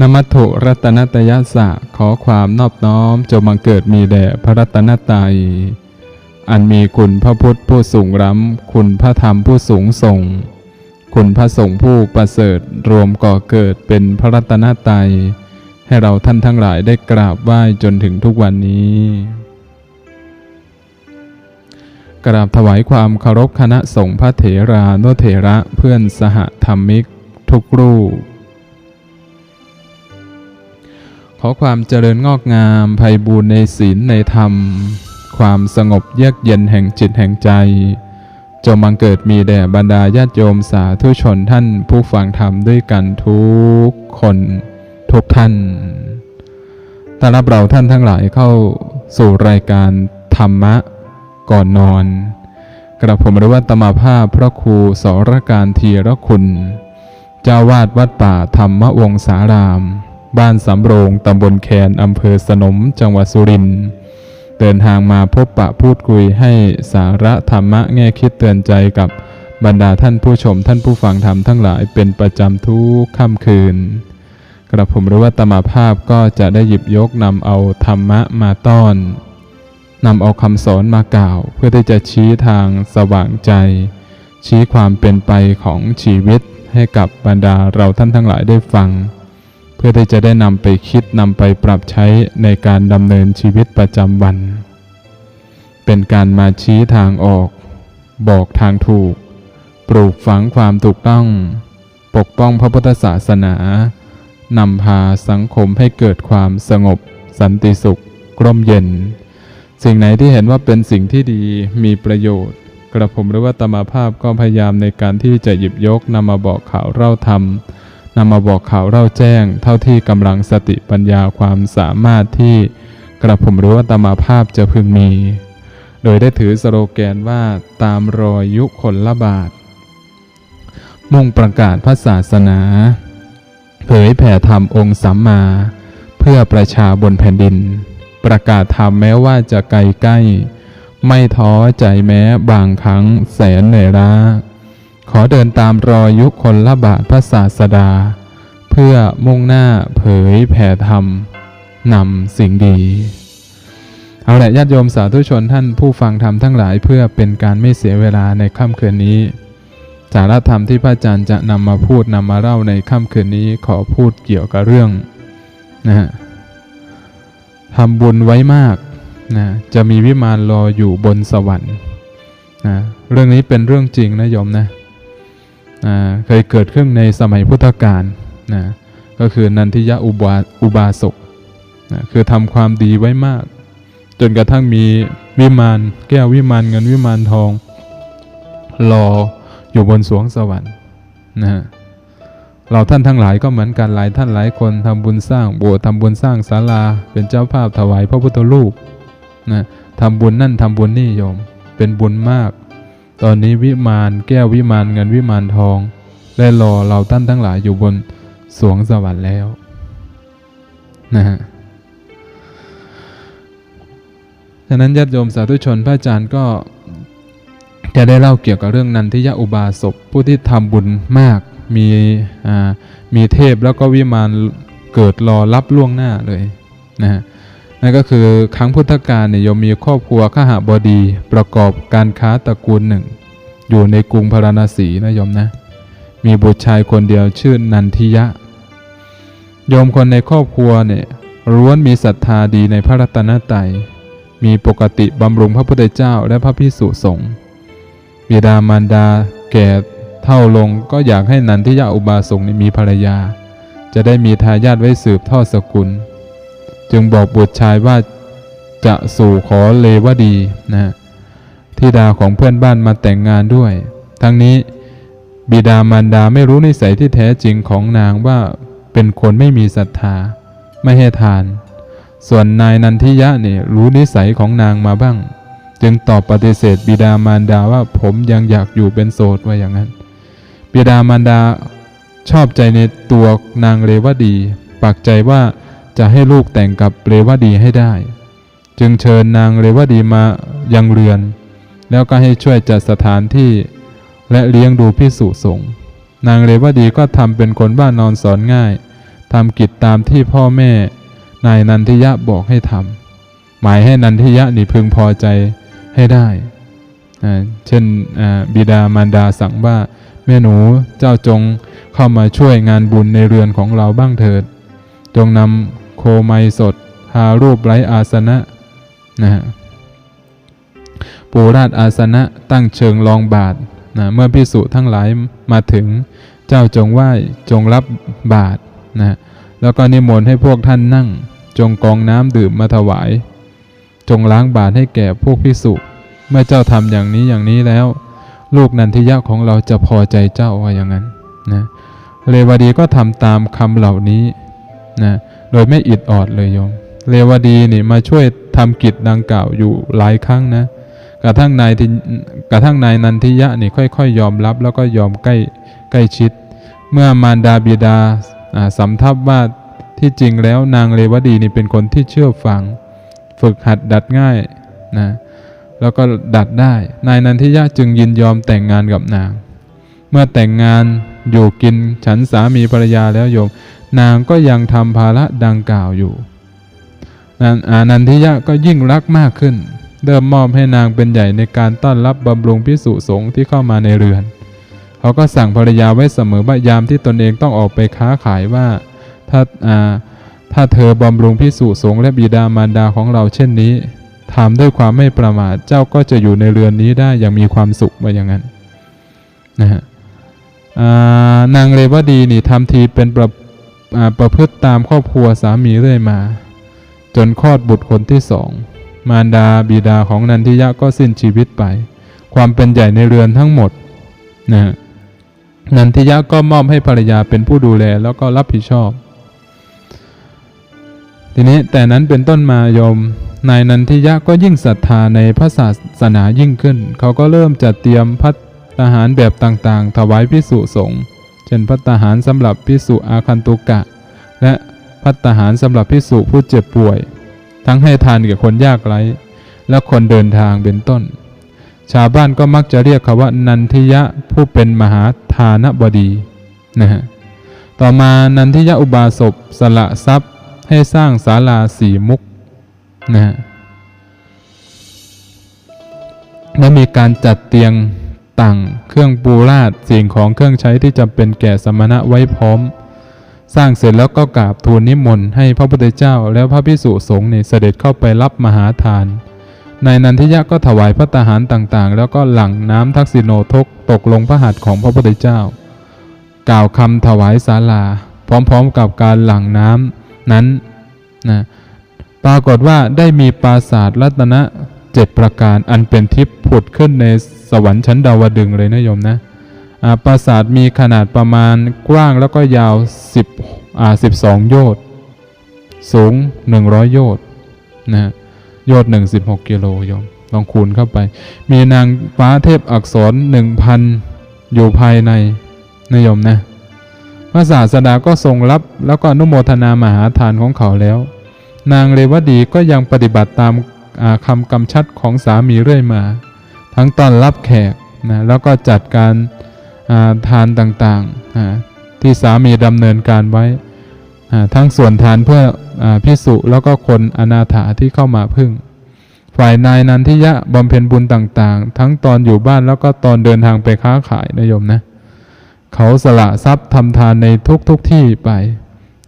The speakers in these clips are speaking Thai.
นมัตถุรัตนตยสะขอความนอบน้อมจงบังเกิดมีแด่พระรัตนตรัย อันมีคุณพระพุทธผู้สูงล้ำ คุณพระธรรมผู้สูงส่ง คุณพระสงฆ์ผู้ประเสริฐรวมก่อเกิดเป็นพระรัตนตรัย ให้เราท่านทั้งหลายได้กราบไหว้จนถึงทุกวันนี้ กราบถวายความเคารพคณะสงฆ์พระเถรานุเถระเพื่อนสหธรรมิก ทุกรูป ขอความเจริญงอกงามไพบูรณ์ในศีลในธรรม ความสงบเยือกเย็นแห่งจิตแห่งใจจงบังเกิดมีแด่บรรดาญาติโยมสาธุชนท่านผู้ฟังธรรมด้วยกันทุกคนทุกท่านต้อนรับเราท่านทั้งหลายเข้าสู่รายการธรรมะก่อนนอน กระผมรวัตมาภาพพระครูสรการทีรคุณ เจ้าวาดวัดป่าธรรมวงศาราม บ้านสำโรงตำบลแคนอำเภอสนมจังหวัดสุรินทร์เดินทางมาพบปะพูดคุยให้สาระธรรมะแง่คิดเตือนใจกับบรรดาท่านผู้ชมท่านผู้ฟังธรรมทั้งหลายเป็นประจำทุกค่ำคืน กระผมรู้ว่าตมาภาพก็จะได้หยิบยกนำเอาธรรมะมาต้อนนำเอาคำสอนมากล่าว เพื่อที่จะชี้ทางสว่างใจ ชี้ความเป็นไปของชีวิตให้กับบรรดาเราท่านทั้งหลายได้ฟัง เพื่อที่จะได้นำไปคิดนำไปปรับใช้ในการดำเนินชีวิตประจำวัน เป็นการมาชี้ทางออก บอกทางถูก ปลูกฝังความถูกต้อง ปกป้องพระพุทธศาสนานำพาสังคมให้เกิดความสงบ สันติสุขร่มเย็น สิ่งไหนที่เห็นว่าเป็นสิ่งที่ดีมีประโยชน์ กระผมหรือว่าตมาภาพก็พยายามในการที่จะหยิบยกนำมาบอกข่าวเล่าธรรม นำมาบอกข่าวเล่าแจ้ง เท่าที่กำลังสติปัญญาความสามารถที่กระผมรือว่าตมาภาพจะพึงมี โดยได้ถือสโลแกนว่าตามรอยยุคนละบาท มุ่งประกาศพระศาสนา เผยแผ่ธรรมองค์สัมมา เพื่อประชาบนแผ่นดิน ประกาศธรรมแม้ว่าจะไกลใกล้ ไม่ท้อใจแม้บางครั้งแสนเหนื่อยล้า ขอเดินตามรอยยุคนละบาทพระศาสดา เพื่อมุ่งหน้าเผยแผ่ธรรมนำสิ่งดี เอาละญาติโยมสาธุชนท่านผู้ฟังธรรมทั้งหลายเพื่อเป็นการไม่เสียเวลาในค่ำคืนนี้สาระธรรมที่พระอาจารย์จะนำมาพูดนำมาเล่าในค่ำคืนนี้ขอพูดเกี่ยวกับเรื่องนะฮะทำบุญไว้มากนะจะมีวิมานรออยู่บนสวรรค์นะเรื่องนี้เป็นเรื่องจริงนะโยมนะ เคยเกิดขึ้นในสมัยพุทธกาลนะก็คือนันทิยะอุบาอุบาสกนะคือทำความดีไว้มาก จนกระทั่งมีวิมานแก้ววิมานเงินวิมานทองรออยู่บนสวงสวรรค์นะฮะเราท่านทั้งหลายก็เหมือนกันหลายท่านหลายคนทำบุญสร้างโบสถ์ทำบุญสร้างศาลา เป็นเจ้าภาพถวายพระพุทธรูปนะทำบุญนั่นทำบุญนี่โยม เป็นบุญมาก ตอนนี้วิมานแก้ววิมานเงินวิมานทองได้รอเราท่านทั้งหลายอยู่บนสวงสวรรค์แล้วนะฮะฉะนั้นญาติโยมสาธุชนพระอาจารย์ก็จะได้เล่าเกี่ยวกับเรื่องนันทิยะอุบาสกผู้ที่ทำบุญมากมีอ่ามีเทพแล้วก็วิมานเกิดรอรับล่วงหน้าเลยนะฮะ นั่นก็คือครั้งพุทธกาลเนี่ยโยมมีครอบครัวข้าหาบดีประกอบการค้าตระกูลหนึ่ง อยู่ในกรุงพาราณสีนะโยมนะ มีบุตรชายคนเดียวชื่อนันทิยะโยมคนในครอบครัวเนี่ยล้วนมีศรัทธาดีในพระรัตนตรัย มีปกติบำรุงพระพุทธเจ้าและพระพิสุสงฆ์บิดามารดาแก่เท่าลงก็อยากให้นันทิยาอุบาสกนี้มีภรรยา จะได้มีทายาทไว้สืบทอดสกุล จึงบอกบุตรชายว่าจะสู่ขอเลวดีนะทิดาของเพื่อนบ้านมาแต่งงานด้วย ทั้งนี้บิดามารดาไม่รู้นิสัยที่แท้จริงของนางว่าเป็นคนไม่มีศรัทธา ไม่ให้ทาน ส่วนนายนันทิยะเนี่ยรู้นิสัยของนางมาบ้าง จึงตอบปฏิเสธบิดามารดาว่าผมยังอยากอยู่เป็นโสดว่าอย่างนั้น บิดามารดาชอบใจในตัวนางเรวดี ปักใจว่า จะให้ลูกแต่งกับเรวดีให้ได้ จึงเชิญนางเรวดีมายังเรือน แล้วก็ให้ช่วยจัดสถานที่ และเลี้ยงดูพิสุสงฆ์นางเรวดีก็ทำเป็นคนบ้านนอนสอนง่ายทำกิจตามที่พ่อแม่ นายนันทิยะบอกให้ทำหมายให้นันทิยะนี่พึงพอใจให้ได้เช่นบิดามารดาสั่งว่าแม่หนูเจ้าจงเข้ามาช่วยงานบุญในเรือนของเราบ้างเถิด จงนำ โคไมสด หารูปไร้อาสนะนะฮะปูราชอาสนะตั้งเชิงรองบาทนะเมื่อพิสุทั้งหลายมาถึงเจ้าจงไหว้จงรับบาทนะแล้วก็นิมนต์ให้พวกท่านนั่ง จงกองน้ำดื่มมาถวาย จงล้างบาตรให้แก่พวกพิสุเมื่อเจ้าทำอย่างนี้อย่างนี้แล้ว ลูกนันทิยะของเราจะพอใจเจ้าว่าอย่างนั้นนะเรวดีก็ทำตามคำเหล่านี้นะ ดยไม่อิดออดเลยโยมเรวดีนี่มาช่วยทำกิจดังกล่าวอยู่หลายครั้งนะ กระทั่งนายทิกระทั่งนายนันทิยะนี่ค่อยๆ ยอมรับแล้วก็ยอมใกล้ใกล้ชิด เมื่อมารดาบิดาสำทับว่าที่จริงแล้วนางเรวดีนี่เป็นคนที่เชื่อฟัง ฝึกหัดดัดง่ายนะแล้วก็ดัดได้ นายนันทิยะจึงยินยอมแต่งงานกับนาง เมื่อแต่งงานอยู่กินฉันสามีภรรยาแล้วโยม นางก็ยังทำภาระดังกล่าวอยู่นันอานันทิยะก็ยิ่งรักมากขึ้น เริ่มมอบให้นางเป็นใหญ่ในการต้อนรับบำรุงพิสุสงฆ์ที่เข้ามาในเรือน เขาก็สั่งภรรยาไว้เสมอว่ายามที่ตนเองต้องออกไปค้าขายว่า ถ้าอ่าถ้าเธอบำรุงพิสุสงฆ์และบิดามารดาของเราเช่นนี้ทำด้วยความไม่ประมาทเจ้าก็จะอยู่ในเรือนนี้ได้อย่างมีความสุขว่าอย่างนั้นนะฮะอ่านางเรวดีนี่ทำทีเป็นประ ประพฤติตามครอบครัวสามีเรื่อยมา จนคลอดบุตรคนที่สอง มารดาบิดาของนันทิยะก็สิ้นชีวิตไป ความเป็นใหญ่ในเรือนทั้งหมดนะนันทิยะก็มอบให้ภรรยาเป็นผู้ดูแลแล้วก็รับผิดชอบ ทีนี้แต่นั้นเป็นต้นมายม นายนันทิยะก็ยิ่งศรัทธาในพระศาสนายิ่งขึ้น เขาก็เริ่มจัดเตรียมพัตตาหารแบบต่างๆ ถวายพิสุสงฆ์ เช่นพัตตาหารสำหรับพิสุอาคันตุกะ และพัตตาหารสำหรับพิสุผู้เจ็บป่วย ทั้งให้ทานแก่คนยากไร้ และคนเดินทางเป็นต้น ชาวบ้านก็มักจะเรียกเขาว่านันทิยะผู้เป็นมหาทานบดีนะฮะต่อมานันทิยะอุบาสกสละทรัพย์ให้สร้างศาลาสีมุกนะฮะและมีการจัดเตียง ต่างเครื่องปูราดสิ่งของเครื่องใช้ที่จำเป็นแก่สมณะไว้พร้อม สร้างเสร็จแล้วก็กราบทูลนิมนต์ให้พระพุทธเจ้าแล้วพระพิสุสงฆ์เนี่ยเสด็จเข้าไปรับมหาทานนายนันทิยะก็ถวายพระตาหารต่างๆ แล้วก็หลั่งน้ำทักษิโนทกตกลงพระหัตถ์ของพระพุทธเจ้า กล่าวคำถวายศาลา พร้อมๆกับการหลั่งน้ำนั้นนะปรากฏว่าได้มีปราสาทรัตนะเจ็ดประการอันเป็นทิพย์ผุดขึ้นใน สวรรค์ชั้นดาวดึงเลยนะโยมนะอาปราสาทมีขนาดประมาณกว้างแล้วก็ยาว10อ่า12 โยชน์สูง 100 โยชน์นะโยชน์หนึ่งสิบหกกิโลโยมลองคูณเข้าไป มีนางฟ้าเทพอักษรหนึ่งพันอยู่ภายในนะโยมนะพระศาสดาก็ทรงรับแล้วก็อนุโมทนามหาทานของเขาแล้ว นางเรวดีก็ยังปฏิบัติตามอาคำกำชัดของสามีเรื่อยมา ทั้งตอนรับแขกนะแล้วก็จัดการาทานต่างๆ ที่สามีดำเนินการไว้ ทั้งส่วนทานเพื่ออพิสุแล้วก็คนอนาถาที่เข้ามาพึ่ง ฝ่ายนายนันทิยะบำเพ็ญบุญต่างๆ ทั้งตอนอยู่บ้านแล้วก็ตอนเดินทางไปค้าขายนะโยมนะเขาสละทรัพย์ทำทานในทุกทุกๆที่ไป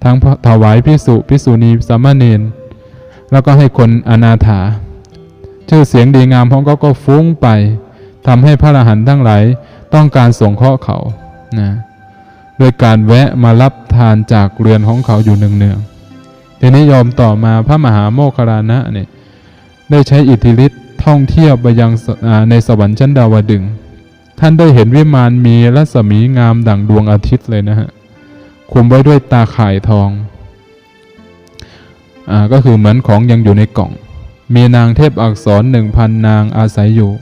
ทั้งถวายพิสุพิสุณีสามเณรแล้วก็ให้คนอนาถา ชื่อเสียงดีงามของเขาก็ฟุ้งไปทำให้พระอรหันต์ทั้งหลายต้องการสงเคราะห์เขานะโดยการแวะมารับทานจากเรือนของเขาอยู่เนืองๆทีนี้ยอมต่อมาพระมหาโมคคลลานะเนี่ยได้ใช้อิทธิฤทธิ์ท่องเที่ยวไปยังในสวรรค์ชั้นดาวดึงท่านได้เห็นวิมานมีรัศมีงามดั่งดวงอาทิตย์เลยนะฮะคุมไว้ด้วยตาข่ายทองอ่าก็คือเหมือนของยังอยู่ในกล่อง มีนางเทพอักษรหนึ่งพันนางอาศัยอยู่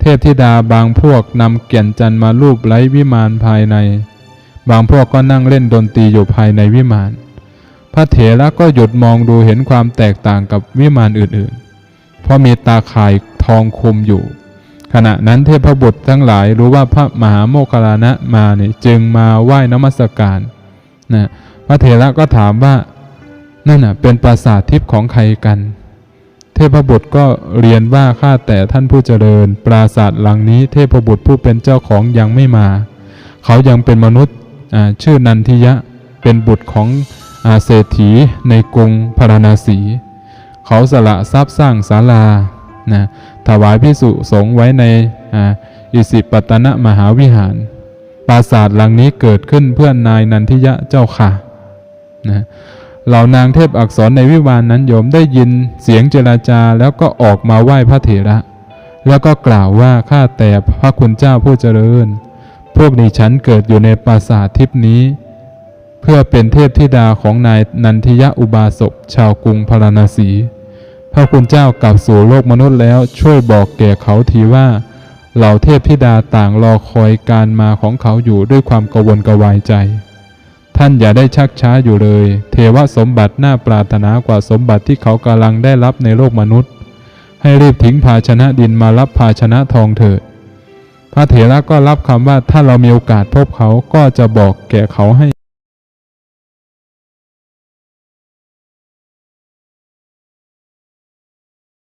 เทพธิดาบางพวกนำเกียนจันมารูปไล้วิมานภายใน บางพวกก็นั่งเล่นดนตรีอยู่ภายในวิมาน พระเถระก็หยุดมองดูเห็นความแตกต่างกับวิมานอื่นๆ เพราะมีตาข่ายทองคุมอยู่ ขณะนั้นเทพบุตรทั้งหลายรู้ว่าพระมหาโมคคลลานะมาเนี่ยจึงมาไหว้นมัสการนะพระเถระก็ถามว่านั่นน่ะเป็นปราสาททิพย์ของใครกัน เทพบุตรก็เรียนว่าข้าแต่ท่านผู้เจริญ ปราสาทหลังนี้เทพบุตรผู้เป็นเจ้าของยังไม่มา เขายังเป็นมนุษย์ชื่อนันทิยะเป็นบุตรของอาเศรษฐีในกรุงพาราณสี เขาสละทรัพย์สร้างศาลานะถวายพิสุสงไว้ในอ,อิสิปตนะมหาวิหาร ปราสาทหลังนี้เกิดขึ้นเพื่อนนายนันทิยะเจ้าค่ะนะ เหล่านางเทพอักษรในวิวานนั้นโยมได้ยินเสียงเจราจาแล้วก็ออกมาไหว้พระเถระ แล้วก็กล่าวว่าข้าแต่พระคุณเจ้าผู้เจริญ พวกดิฉันเกิดอยู่ในปราสาททิพนี้ เพื่อเป็นเทพธิดาของนายนันทิยะอุบาสกชาวกรุงพาราณสี พระคุณเจ้ากลับสู่โลกมนุษย์แล้วช่วยบอกแก่เขาทีว่าเหล่าเทพธิดาต่างรอคอยการมาของเขาอยู่ด้วยความกระวนกระวายใจ ท่านอย่าได้ชักช้าอยู่เลย เทวสมบัติน่าปรารถนากว่าสมบัติที่เขากำลังได้รับในโลกมนุษย์ ให้รีบทิ้งภาชนะดินมารับภาชนะทองเถิด พระเถระก็รับคำว่าถ้าเรามีโอกาสพบเขาก็จะบอกแก่เขาให้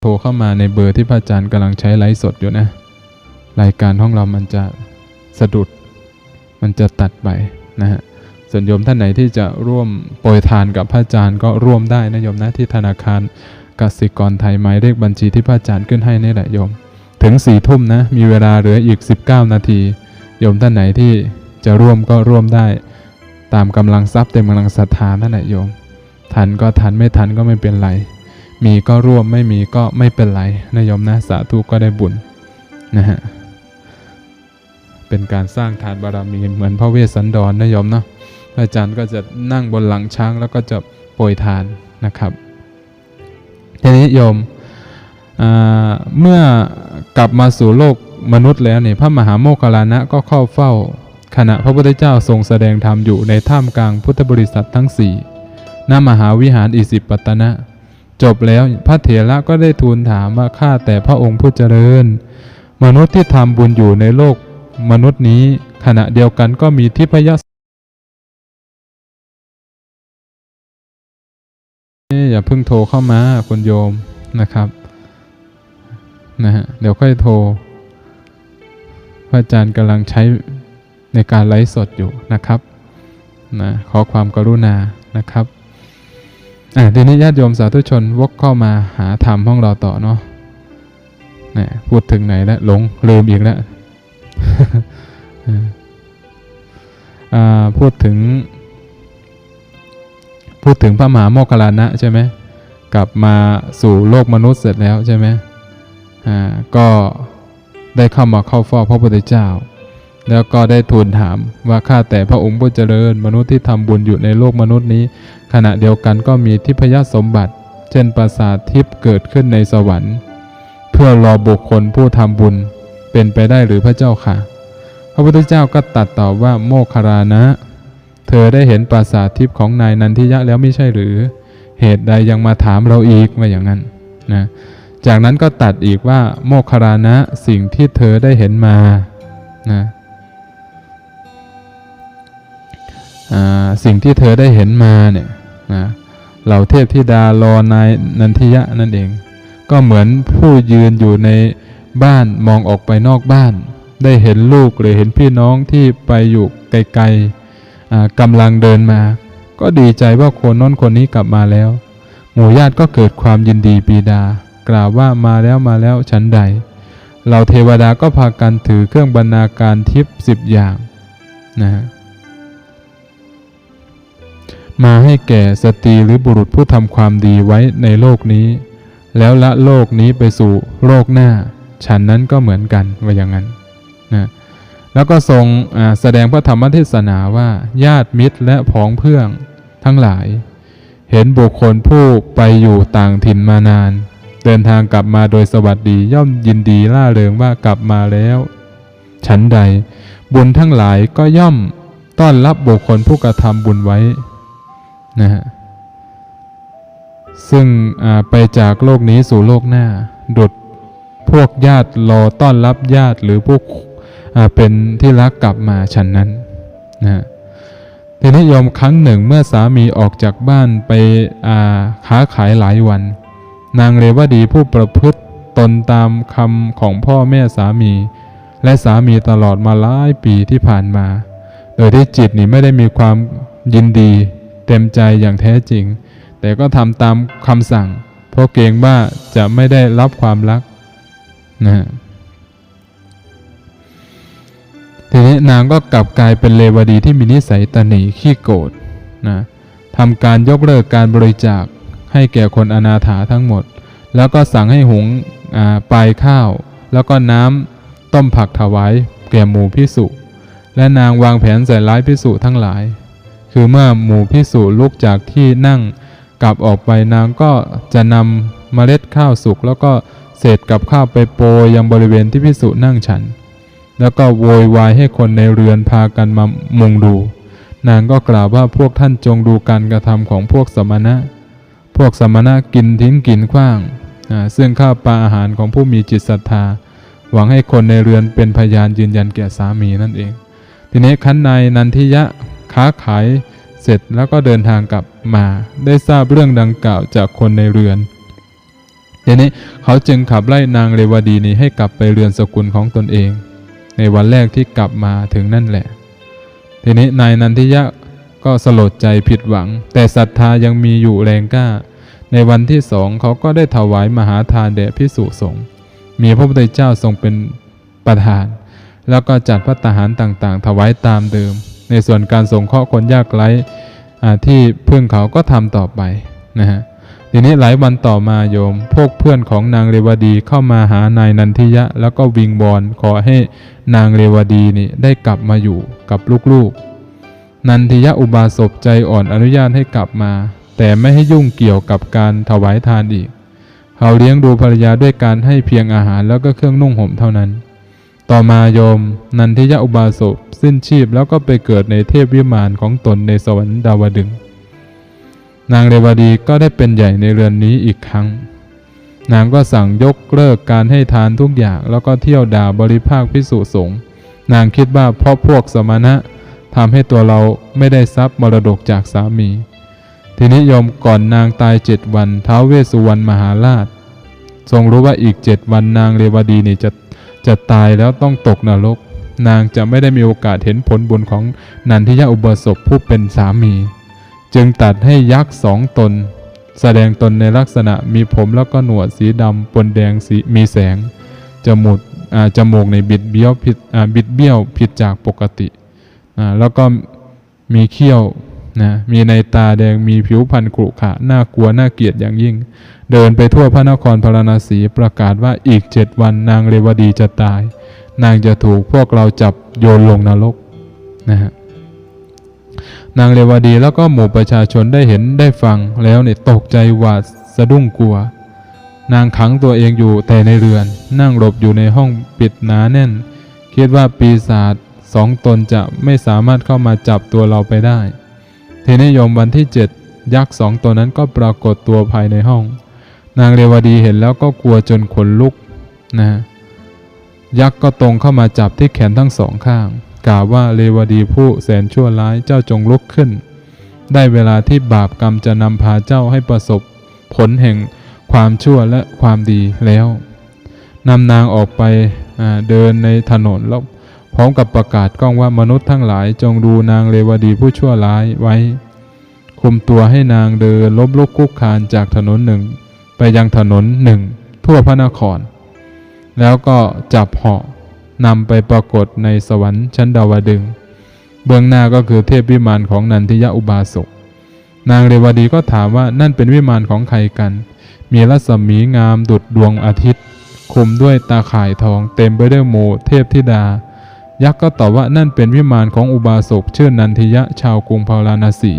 โทรเข้ามาในเบอร์ที่พระอาจารย์กำลังใช้ไลฟ์สดอยู่นะ รายการของเรามันจะสะดุด มันจะตัดไปนะฮะ ส่วนโยมท่านไหนที่จะร่วมโปรยทานกับพระอาจารย์ก็ร่วมได้นะโยมนะที่ธนาคารกสิกรไทยหมายเลขบัญชีที่พระอาจารย์ขึ้นให้นี่แหละโยม ถึงสี่ทุ่มนะมีเวลาเหลืออีก 19 นาทีโยมท่านไหนที่จะร่วมก็ร่วมได้ ตามกำลังทรัพย์เต็มกำลังศรัทธานั่นแหละโยม ทันก็ทันไม่ทันก็ไม่เป็นไร มีก็ร่วมไม่มีก็ไม่เป็นไรนะโยมนะสาธุก็ได้บุญนะฮะเป็นการสร้างทานบารมีเหมือนพระเวสสันดรนะโยมเนาะ พระอาจารย์ก็จะนั่งบนหลังช้างแล้วก็จะโปรยทานนะครับทีนี้โยมเมื่อกลับมาสู่โลกมนุษย์แล้วเนี่ยพระมหาโมคคลานะก็เข้าเฝ้า ขณะพระพุทธเจ้าทรงแสดงธรรมอยู่ในท่ามกลางพุทธบริษัททั้งสี่ณมหาวิหารอิสิปตนะ จบแล้วพระเถระก็ได้ทูลถามว่าข้าแต่พระองค์ผู้เจริญ มนุษย์ที่ทำบุญอยู่ในโลกมนุษย์นี้ขณะเดียวกันก็มีทิพย อ๊ะอย่าเพิ่งโทรเข้ามาคุณโยมนะครับนะฮะเดี๋ยวค่อยโทรพระอาจารย์กำลังใช้ในการไลฟ์สดอยู่นะครับนะขอความกรุณานะครับอะทีนี้ญาติโยมสาธุชนวกเข้ามาหาธรรมห้องเราต่อเนาะนี่ยพูดถึงไหนแล้วหลงลืมอีกแล้วอ่าพูดถึง พูดถึงพระมหาโมคคัลลานะใช่ไหมกลับมาสู่โลกมนุษย์เสร็จแล้วใช่ไหมอ่าก็ได้เข้ามาเข้าเฝ้าพระพุทธเจ้า แล้วก็ได้ทูลถามว่าข้าแต่พระองค์ผู้เจริญ มนุษย์ที่ทำบุญอยู่ในโลกมนุษย์นี้ ขณะเดียวกันก็มีทิพยสมบัติ เช่นปราสาททิพย์เกิดขึ้นในสวรรค์ เพื่อรอบุคคลผู้ทำบุญเป็นไปได้หรือพระเจ้าค่ะ พระพุทธเจ้าก็ตัดตอบว่าโมคคารานะ เธอได้เห็นปราสาททิพย์ของนายนันทิยะแล้วไม่ใช่หรือ เหตุใดยังมาถามเราอีกว่าอย่างนั้นนะจากนั้นก็ตัดอีกว่าโมคคารานะสิ่งที่เธอได้เห็นมานะสิ่งที่เธอได้เห็นมาเนี่ยนะเหล่าเทพธิดารอนายนันทิยะนั่นเอง ก็เหมือนผู้ยืนอยู่ในบ้านมองออกไปนอกบ้าน ได้เห็นลูกหรือเห็นพี่น้องที่ไปอยู่ไกลๆ กำลังเดินมา ก็ดีใจว่าคนน้นคนนี้กลับมาแล้ว หมู่ญาติก็เกิดความยินดีปีดา กล่าวว่ามาแล้วมาแล้วฉันใดเหล่าเทวดาก็พากันถือเครื่องบรรณาการทิพย์สิบอย่างนะฮะมาให้แก่สตรีหรือบุรุษผู้ทำความดีไว้ในโลกนี้ แล้วละโลกนี้ไปสู่โลกหน้า ฉันนั้นก็เหมือนกันว่าอย่างนั้น แล้วก็ทรงแสดงพระธรรมเทศนาว่าญาติมิตรและผองเพื่องทั้งหลาย เห็นบุคคลผู้ไปอยู่ต่างถิ่นมานาน เดินทางกลับมาโดยสวัสดีย่อมยินดีล่าเริงว่ากลับมาแล้ว ฉันใด บุญทั้งหลายก็ย่อมต้อนรับบุคคลผู้กระทำบุญไว้นะฮะซึ่งไปจากโลกนี้สู่โลกหน้า ดุดพวกญาติรอต้อนรับญาติหรือพวก เป็นที่รักกลับมาฉันนั้นนะทีนี้โยมครั้งหนึ่งเมื่อสามีออกจากบ้านไปอาค้าขายหลายวัน นางเรวดีผู้ประพฤติตนตามคำของพ่อแม่สามี และสามีตลอดมาหลายปีที่ผ่านมา โดยที่จิตนี่ไม่ได้มีความยินดีเต็มใจอย่างแท้จริง แต่ก็ทำตามคำสั่ง เพราะเกรงว่าจะไม่ได้รับความรักนะ ทีนี้นางก็กลับกลายเป็นเลวดีที่มีนิสัยตนีขี้โกรธนะทำการยกเลิกการบริจาคให้แก่คนอนาถาทั้งหมด แล้วก็สั่งให้หุงปลายข้าว แล้วก็น้ำต้มผักถวายแก่หมู่พิสุและนางวางแผนใส่ร้ายพิสุทั้งหลาย คือเมื่อหมู่พิสุลุกจากที่นั่งกลับออกไปนางก็จะนำเมล็ดข้าวสุกแล้วก็เศษกับข้าวไปโปรยยังบริเวณที่พิสุนั่งฉัน แล้วก็โวยวายให้คนในเรือนพากันมามุงดู นางก็กล่าวว่าพวกท่านจงดูการกระทำของพวกสมณะ พวกสมณะกินทิ้งกินขว้างอ่าซึ่งข้าวปลาอาหารของผู้มีจิตศรัทธา หวังให้คนในเรือนเป็นพยานยืนยันแก่สามีนั่นเอง ทีนี้ขันในายนันทิยะค้าขายเสร็จแล้วก็เดินทางกลับมา ได้ทราบเรื่องดังกล่าวจากคนในเรือนทีนี้เขาจึงขับไล่นางเรวดีนี้ให้กลับไปเรือนสกุลของตนเอง ในวันแรกที่กลับมาถึงนั่นแหละ ทีนี้นายนันทิยะก็สลดใจผิดหวัง แต่ศรัทธายังมีอยู่แรงกล้า ในวันที่สองเขาก็ได้ถวายมหาทานแด่พิสุสงฆ์มีพระพุทธเจ้าทรงเป็นประธาน แล้วก็จัดพระตหารต่างๆ ถวายตามเดิม ในส่วนการสงเคราะห์คนยากไร้ที่เพึ่งเขาก็ทำต่อไปนะฮะทีนี้หลายวันต่อมาโยม พวกเพื่อนของนางเรวดีเข้ามาหานายนันทิยะ แล้วก็วิงบอลขอให้ นางเรวดีนี่ได้กลับมาอยู่กับลูกๆ นันทิยะอุบาสกใจอ่อนอนุญาตให้กลับมา แต่ไม่ให้ยุ่งเกี่ยวกับการถวายทานอีก เขาเลี้ยงดูภรรยาด้วยการให้เพียงอาหารแล้วก็เครื่องนุ่งห่มเท่านั้น ต่อมาโยม นันทิยะอุบาสกสิ้นชีพแล้วก็ไปเกิดในเทพวิมานของตนในสวรรค์ดาวดึงนางเรวดีก็ได้เป็นใหญ่ในเรือนนี้อีกครั้ง นางก็สั่งยกเลิกการให้ทานทุกอย่าง แล้วก็เที่ยวด่าบริภาคพิสุสงฆ์นางคิดว่าเพราะพวกสมณะทำให้ตัวเราไม่ได้ทรัพย์มรดกจากสามี ทีนี้ยมก่อนนางตายเจ็ดวันท้าวเวสสุวรรณมหาราช ทรงรู้ว่าอีกเจ็ดวันนางเรวดีนี่จะจะตายแล้วต้องตกนรก นางจะไม่ได้มีโอกาสเห็นผลบุญของนันทิยะอุบสกผู้เป็นสามี จึงตัดให้ยักษ์สองตน แสดงตนในลักษณะมีผมแล้วก็หนวดสีดำปนแดงสีมีแสง จมูกจมูกในบิดเบี้ยวผิดบิดเบี้ยวผิดจากปกติ แล้วก็มีเขี้ยวนะมีในตาแดงมีผิวพรรณกรุขระน่ากลัวน่าเกลียดอย่างยิ่ง เดินไปทั่วพระนครพาราณสีประกาศว่าอีกเจ็ดวันนางเรวดีจะตาย นางจะถูกพวกเราจับโยนลงนรกนะฮะ นางเรวดีแล้วก็หมู่ประชาชนได้เห็นได้ฟังแล้วเนี่ยตกใจหวาดสะดุ้งกลัว นางขังตัวเองอยู่แต่ในเรือน นั่งหลบอยู่ในห้องปิดหนาแน่น คิดว่าปีศาจสองตนจะไม่สามารถเข้ามาจับตัวเราไปได้เทนี้โยมวันที่เจ็ดยักษ์สองตัวนั้นก็ปรากฏตัวภายในห้อง นางเรวดีเห็นแล้วก็กลัวจนขนลุกนะยักษ์ก็ตรงเข้ามาจับที่แขนทั้งสองข้าง กล่าวว่าเลวดีผู้แสนชั่วร้ายเจ้าจงลุกขึ้น ได้เวลาที่บาปกรรมจะนำพาเจ้าให้ประสบ ผลแห่งความชั่วและความดีแล้วนำนางออกไปเดินในถนนแล้วพร้อมกับประกาศกล้องว่ามนุษย์ทั้งหลายจงดูนางเลวดีผู้ชั่วร้ายไว้ คุมตัวให้นางเดินลบลุกคุกคานจากถนนหนึ่ง ไปยังถนนหนึ่งทั่วพระนคร แล้วก็จับเหาะ นำไปปรากฏในสวรรค์ชั้นดาวดึง เบื้องหน้าก็คือเทพวิมานของนันทิยะอุบาสก นางเรวดีก็ถามว่านั่นเป็นวิมานของใครกัน มีรัศมีงามดุดดวงอาทิตย์ คุมด้วยตาข่ายทองเต็มไปด้วยโมเทพธิดา ยักษ์ก็ตอบว่านั่นเป็นวิมานของอุบาสกชื่อนันทิยะชาวกรุงพาราณสี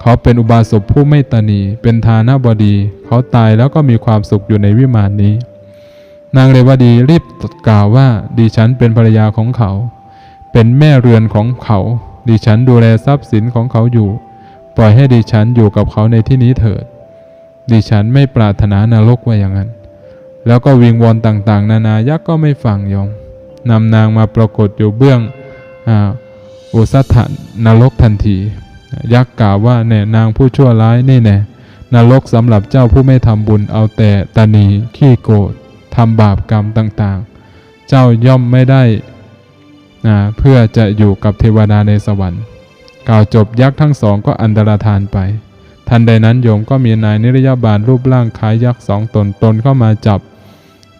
เขาเป็นอุบาสกผู้ไม่ตนีเป็นทานาบดี เขาตายแล้วก็มีความสุขอยู่ในวิมานนี้ นางเรวดีรีบกล่าวว่าดิฉันเป็นภรรยาของเขา เป็นแม่เรือนของเขา ดิฉันดูแลทรัพย์สินของเขาอยู่ ปล่อยให้ดิฉันอยู่กับเขาในที่นี้เถิด ดิฉันไม่ปรารถนานรกว่าอย่างนั้น แล้วก็วิงวอนต่างๆ นานายักษ์ก็ไม่ฟังยอมนำนางมาปรากฏอยู่เบื้องอุสัทธนรกทันที ยักษ์กล่าวว่าแน่นางผู้ชั่วร้ายนี่แน่นรกสำหรับเจ้าผู้ไม่ทำบุญเอาแต่ตานีขี้โกรธ ทำบาปกรรมต่างๆ เจ้าย่อมไม่ได้นะเพื่อจะอยู่กับเทวดาในสวรรค์ กล่าวจบยักษ์ทั้งสองก็อันตรธานไป ทันใดนั้นโยมก็มีนายนิรยาบาลรูปร่างคล้ายยักษ์สองตนตนเข้ามาจับ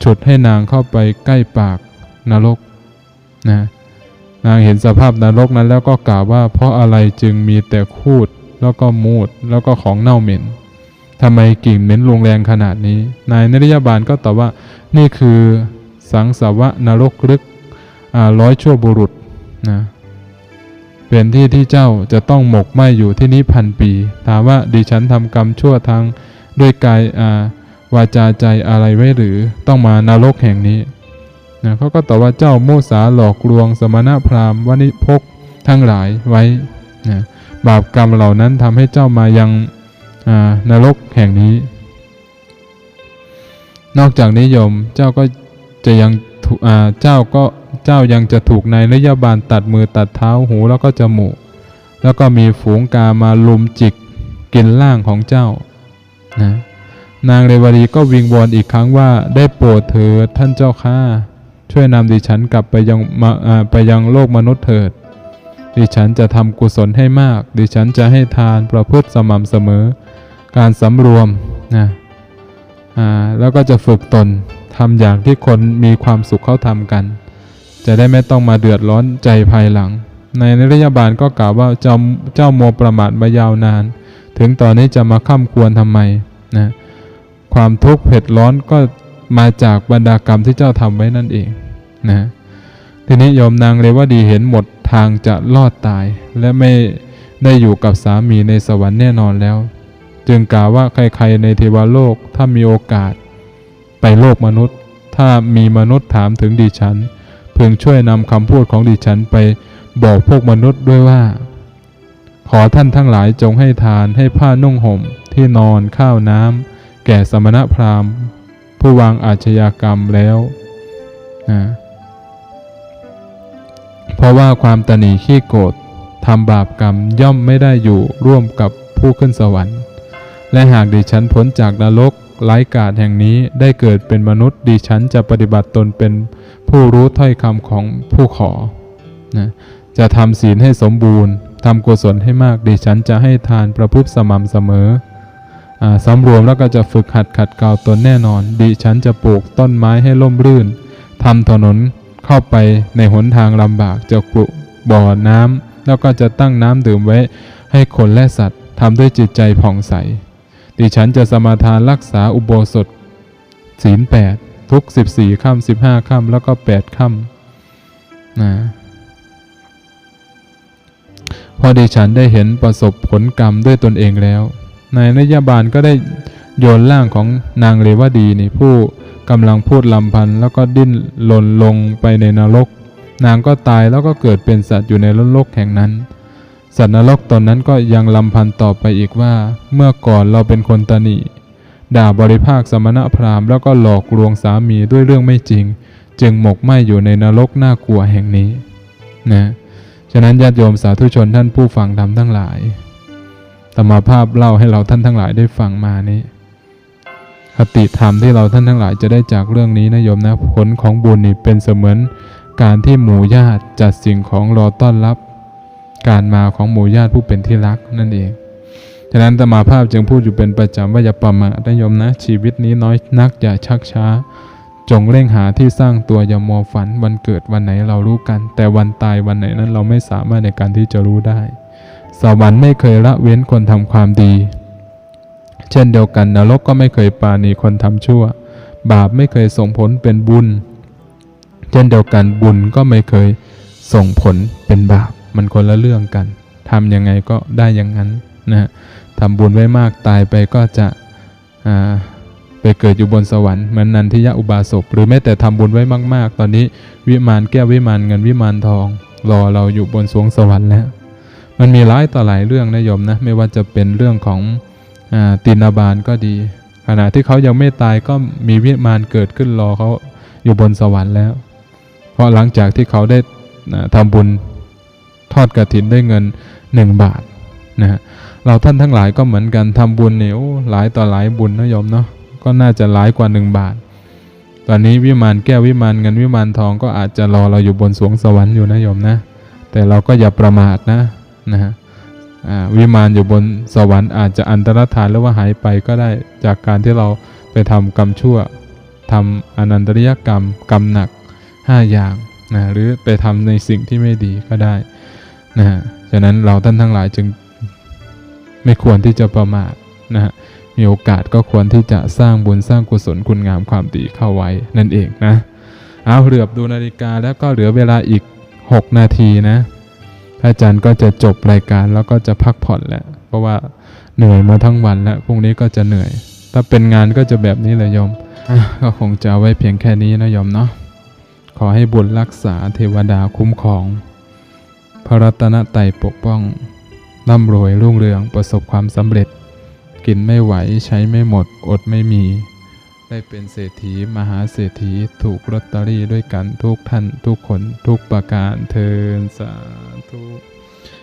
ฉุดให้นางเข้าไปใกล้ปากนรกนะนางเห็นสภาพนรกนั้นแล้วก็กล่าวว่า เพราะอะไรจึงมีแต่คูดแล้วก็มูดแล้วก็ของเน่าเหม็นทำไมกลิ่นเหม็นรุนแรงขนาดนี้ นายนิรยาบาลก็ตอบว่า นี่คือสังสาวะนรกลึกร้อยชั่วบุรุษนะเป็นที่ที่เจ้าจะต้องหมกไหมอยู่ที่นี้พันปี ถามว่าดิฉันทำกรรมชั่วทางด้วยกายวาจาใจอะไรไว้หรือต้องมานรกแห่งนี้นะเขาก็ตอบว่าเจ้าโมสาหลอกลวงสมณพราหมณ์วณิพกทั้งหลายไว้นะบาปกรรมเหล่านั้นทำให้เจ้ามายังนรกแห่งนี้ นอกจากนิยมเจ้าก็จะยังเจ้าก็เจ้ายังจะถูกนายระยาบาลตัดมือตัดเท้าหูแล้วก็จมูก แล้วก็มีฝูงกามาลุมจิกกินล่างของเจ้านะนางเรวดีก็วิงวอนอีกครั้งว่าได้โปรดเถิดท่านเจ้าข้าช่วยนำดิฉันกลับไปยังไปยังโลกมนุษย์เถิด ดิฉันจะทำกุศลให้มาก ดิฉันจะให้ทานประพฤติสม่ำเสมอ การสำรวมนะ แล้วก็จะฝึกตนทำอย่างที่คนมีความสุขเขาทำกัน จะได้ไม่ต้องมาเดือดร้อนใจภายหลัง ในนิรยาบาลก็กล่าวว่าเจ้าเจ้าโมประมาทมายาวนาน ถึงตอนนี้จะมาข้ามควรทำไมนะความทุกข์เผ็ดร้อนก็มาจากบรรดากรรมที่เจ้าทำไว้นั่นเองนะทีนี้โยมนางเรวดีเห็นหมดทางจะรอดตาย และไม่ได้อยู่กับสามีในสวรรค์แน่นอนแล้ว จึงกล่าวว่าใครๆในเทวโลกถ้ามีโอกาส ไปโลกมนุษย์ ถ้ามีมนุษย์ถามถึงดิฉันเพึงช่วยนำคำพูดของดิฉันไปบอกพวกมนุษย์ด้วยว่า ขอท่านทั้งหลายจงให้ทานให้ผ้านุ่งห่ม ที่นอนข้าวน้ำแก่สมณพราหมณ์ ผู้วางอาชญากรรมแล้วนะเพราะว่าความตนีขี้โกรธทำบาปกรรมย่อมไม่ได้อยู่ร่วมกับผู้ขึ้นสวรรค์ และหากดิฉันพ้นจากนรกไร้กาศแห่งนี้ได้เกิดเป็นมนุษย์ดิฉันจะปฏิบัติตนเป็นผู้รู้ถ้อยคำของผู้ขอนะจะทำศีลให้สมบูรณ์ทำกุศลให้มากดิฉันจะให้ทานประพฤติสม่ำเสมอสำรวมแล้วก็จะฝึกหัดขัดเกลาตนแน่นอน ดิฉันจะปลูกต้นไม้ให้ล่มรื่นทำถนนเข้าไปในหนทางลำบากจะขุบ่อน้ำแล้วก็จะตั้งน้ำดื่มไว้ให้คนและสัตว์ทำด้วยจิตใจผ่องใส ดิฉันจะสมาทานรักษาอุโบสถ ศีลแปดทุกสิบสี่ค่ำสิบห้าค่ำแล้วก็แปดค่ำนะพอดิฉันได้เห็นประสบผลกรรมด้วยตนเองแล้วนายนยาบาลก็ได้โยนร่างของนางเรวดีนี่ผู้กำลังพูดลำพันแล้วก็ดิ้นหล่นลงไปในนรก นางก็ตายแล้วก็เกิดเป็นสัตว์อยู่ในนรกแห่งนั้น สัตว์นรกตนนั้นก็ยังลำพันต่อไปอีกว่า เมื่อก่อนเราเป็นคนตนีด่าบริภาคสมณพราหมณ์แล้วก็หลอกลวงสามีด้วยเรื่องไม่จริง จึงหมกไหมอยู่ในนรกน่ากลัวแห่งนี้นะฉะนั้นญาติโยมสาธุชนท่านผู้ฟังธรรมทั้งหลายธรรมภาพเล่าให้เราท่านทั้งหลายได้ฟังมานี้คติธรรมที่เราท่านทั้งหลายจะได้จากเรื่องนี้นะโยมนะผลของบุญนี่เป็นเสมือนการที่หมู่ญาติจัดสิ่งของรอต้อนรับ การมาของหมู่ญาติผู้เป็นที่รักนั่นเอง ฉะนั้นธรรมาภาพจึงพูดอยู่เป็นประจำว่าอย่าประมาทนยมนะ ชีวิตนี้น้อยนักอย่าชักช้า จงเร่งหาที่สร้างตัวอย่ามัวฝัน วันเกิดวันไหนเรารู้กัน แต่วันตายวันไหนนั้นเราไม่สามารถในการที่จะรู้ได้ สวรรค์ไม่เคยละเว้นคนทำความดี เช่นเดียวกันนรกก็ไม่เคยปาณีคนทำชั่ว บาปไม่เคยส่งผลเป็นบุญ เช่นเดียวกันบุญก็ไม่เคยส่งผลเป็นบาป มันคนละเรื่องกันทำยังไงก็ได้อย่างนั้นนะทำบุญไว้มากตายไปก็จะไปเกิดอยู่บนสวรรค์เหมือนนันทิยะอุบาสกหรือแม้แต่ทำบุญไว้มาก ๆ ตอนนี้วิมานแก้ววิมานเงินวิมานทอง รอเราอยู่บนสวงสวรรค์แล้ว มันมีหลายต่อหลายเรื่องนะโยมนะไม่ว่าจะเป็นเรื่องของอตินาบาลก็ดี ขณะที่เขายังไม่ตายก็มีวิมานเกิดขึ้นรอเขาอยู่บนสวรรค์แล้ว เพราะหลังจากที่เขาได้ทำบุญ ทอดกระถินด้วยเงิน 1 บาทนะฮะเราท่านทั้งหลายก็เหมือนกันทำบุญเนี่ยหลายต่อหลายบุญนะโยมเนาะก็น่าจะหลายกว่า 1 บาท ตอนนี้วิมานแก้ววิมานเงินวิมานทองก็อาจจะรอเราอยู่บนสวงสวรรค์อยู่นะโยมนะ แต่เราก็อย่าประมาทนะนะฮะวิมานอยู่บนสวรรค์อาจจะอันตรธานหรือว่าหายไปก็ได้จากการที่เราไปทำกรรมชั่วทำอนันตริยกรรมกรรมหนัก 5 อย่างนะหรือไปทำในสิ่งที่ไม่ดีก็ได้ นะฮะฉะนั้นเราท่านทั้งหลายจึงไม่ควรที่จะประมาทนะฮะมีโอกาสก็ควรที่จะสร้างบุญสร้างกุศลคุณงามความดีเข้าไว้นั่นเองนะเอาเหลือบดูนาฬิกาแล้วก็เหลือเวลาอีก 6 นาทีนะพระอาจารย์ก็จะจบรายการแล้วก็จะพักผ่อนแล้ว เพราะว่าเหนื่อยมาทั้งวันแล้วพรุ่งนี้ก็จะเหนื่อย ถ้าเป็นงานก็จะแบบนี้เลยโยมอะก็คงจะเอาไว้เพียงแค่นี้นะโยมเนาะขอให้บุญรักษาเทวดาคุ้มครอง พระรัตนตรัยปกป้องร่ำรวยรุ่งเรืองประสบความสำเร็จ กินไม่ไหวใช้ไม่หมด อดไม่มี ได้เป็นเศรษฐีมหาเศรษฐีถูกลอตเตอรี่ด้วยกันทุกท่านทุกคนทุกประการเทินสาธุ